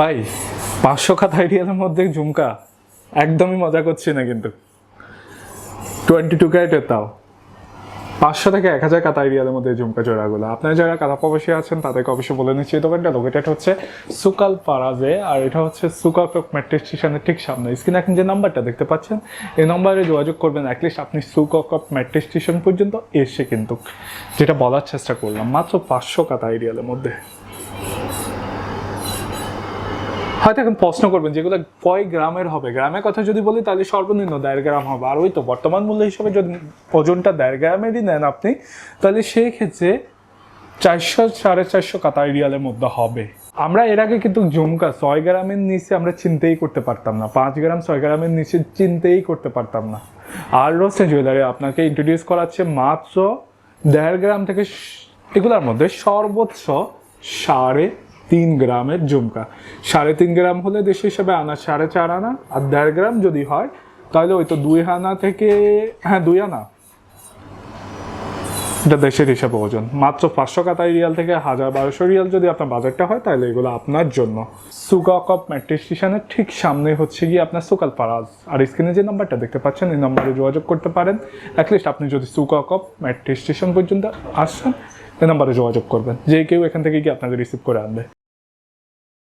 ভাই, পাঁচশো খাতা আইডিয়ালের মধ্যে ঝুমকা, একদমই মজা করছি না কিন্তু। টোয়েন্টি টু ক্যারেটের তাও। পাঁচশো থেকে এক হাজার কাতা এরিয়াদের মধ্যে ঝুমকা জোড়াগুলো। আপনারা যারা কাতা প্রবাসী আছেন, তাদেরকে অবশ্যই বলে নিচ্ছি। এই দোকানটা লোকেটেড হচ্ছে সুকাল পারাজে, আর এটা হচ্ছে সুকাল মেট্রো স্টেশনের ঠিক সামনে। স্ক্রিনে এখন যে নাম্বারটা দেখতে পাচ্ছেন, এই নম্বরে যোগাযোগ করবেন অ্যাটলিস্ট আপনি সুকক মেট্রো স্টেশন পর্যন্ত এসে কিন্তু। যেটা বলার চেষ্টা করলাম, মাত্র পাঁচশো কাতা এরিয়ালের মধ্যে। হয়তো এখন প্রশ্ন করবেন, যেগুলো কয় গ্রামের হবে? গ্রামের কথা যদি বলি, তাহলে সর্বনিম্ন দেড় গ্রাম হবে। আর ওই তো বর্তমান মূল্য হিসেবে যদি ওজনটা দেড় গ্রামেরই নেন আপনি, তাহলে সেই ক্ষেত্রে চারশো, সাড়ে চারশো কাতা রিয়ালের মধ্যে হবে। আমরা এর আগে কিন্তু ঝুমকা, ছয় গ্রামের নিচে আমরা চিনতেই করতে পারতাম না। পাঁচ গ্রাম, ছয় গ্রামের নিচে চিনতেই করতে পারতাম না। আর রোসে জুয়েলারি আপনাকে ইন্ট্রোডিউস করাচ্ছে মাত্র দেড় গ্রাম থেকে এগুলোর মধ্যে সর্বোচ্চ সাড়ে তিন গ্রামের ঝুমকা। সাড়ে তিন গ্রাম হলে দেশ হিসাবে আনা সাড়ে চার আনা, আর দেড় গ্রাম যদি হয়, তাহলে ওই তো দুই আনা থেকে হ্যাঁ দুই আনা। এটা দেশের হিসাবে ওজন। মাত্র পাঁচশো কাতাই রিয়াল থেকে হাজার বারোশো রিয়াল যদি আপনার বাজারটা হয়, তাহলে এগুলো আপনার জন্য। সুগাকপ মেট্রো স্টেশনের ঠিক সামনে হচ্ছে গিয়ে আপনার সুকাল পারাজ আর স্ক্রিনে যে নাম্বারটা দেখতে পাচ্ছেন, এই নাম্বারে যোগাযোগ করতে পারেন। অ্যাটলিস্ট আপনি যদি সুগাকপ মেট্রো স্টেশন পর্যন্ত আসছেন এই নাম্বারে যোগাযোগ করবেন। যে কেউ এখান থেকে গিয়ে আপনাকে রিসিভ করে আনবে।